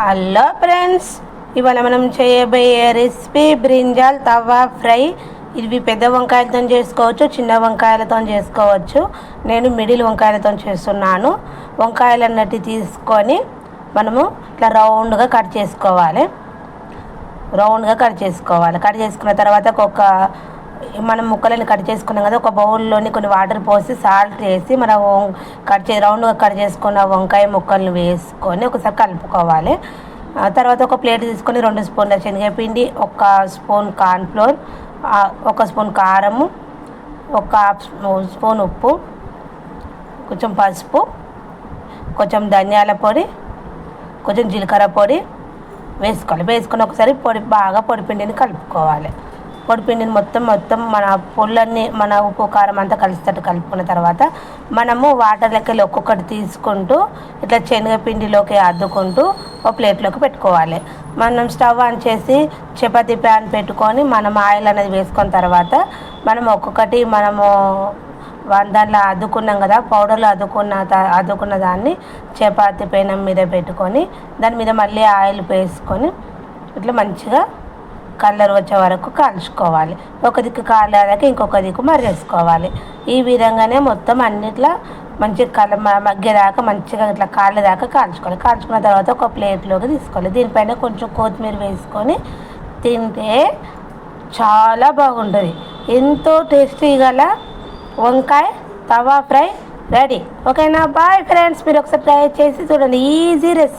Hello friends ఇవాళ మనం చేయబోయే రెసిపీ బ్రింజాల్ తవా ఫ్రై. ఇవి పెద్ద వంకాయలతో చేసుకోవచ్చు చిన్న వంకాయలతో చేసుకోవచ్చు. నేను మిడిల్ వంకాయలతో చేస్తున్నాను. వంకాయలు అన్నట్టు తీసుకొని మనము ఇట్లా రౌండ్గా కట్ చేసుకోవాలి. రౌండ్గా కట్ చేసుకోవాలి. కట్ చేసుకున్న తర్వాత ఒక మనం ముక్కలని కట్ చేసుకున్నాం కదా ఒక బౌల్లోని కొన్ని వాటర్ పోసి సాల్ట్ వేసి మనం కట్ చే రౌండ్గా కట్ చేసుకున్న వంకాయ ముక్కలను వేసుకొని ఒకసారి కలుపుకోవాలి. తర్వాత ఒక ప్లేట్ తీసుకొని రెండు స్పూన్ల శనగపిండి ఒక స్పూన్ కార్న్ఫ్లోర్ ఒక స్పూన్ కారము ఒక స్పూన్ ఉప్పు కొంచెం పసుపు కొంచెం ధనియాల పొడి కొంచెం జీలకర్ర పొడి వేసుకోవాలి. వేసుకొని ఒకసారి పొడి బాగా పొడిపిండిని కలుపుకోవాలి. పొడిపిండిని మొత్తం మొత్తం మన పొళ్ళన్నీ మన ఉప్పు కారం అంతా కలిసేటట్టు కలుపుకున్న తర్వాత మనము వాటర్ లెక్కలు ఒక్కొక్కటి తీసుకుంటూ ఇట్లా శనగపిండిలోకి అద్దుకుంటూ ఒక ప్లేట్లోకి పెట్టుకోవాలి. మనం స్టవ్ ఆన్ చేసి చపాతీ ప్యాన్ పెట్టుకొని మనం ఆయిల్ అనేది వేసుకున్న తర్వాత మనం ఒక్కొక్కటి మనము దాంట్లో అద్దుకున్నాం కదా పౌడర్లో అద్దుకున్న అద్దుకున్న దాన్ని చపాతి పెనం మీద పెట్టుకొని దాని మీద మళ్ళీ ఆయిల్ వేసుకొని ఇట్లా మంచిగా కలర్ వచ్చే వరకు కాల్చుకోవాలి. ఒక దిక్కు కాలేదాకా ఇంకొక దిక్కు మర్రేసుకోవాలి. ఈ విధంగానే మొత్తం అన్నిట్లో మంచి కల మగ్గేదాకా మంచిగా ఇట్లా కాలేదాకా కాల్చుకోవాలి. కాల్చుకున్న తర్వాత ఒక ప్లేట్లోకి తీసుకోవాలి. దీనిపైన కొంచెం కొత్తిమీర వేసుకొని తింటే చాలా బాగుంటుంది. ఎంతో టేస్టీ గల వంకాయ తవా ఫ్రై రెడీ. ఓకేనా? బాయ్ ఫ్రెండ్స్ మీరు ఒకసారి ట్రై చేసి చూడండి. Easy recipe.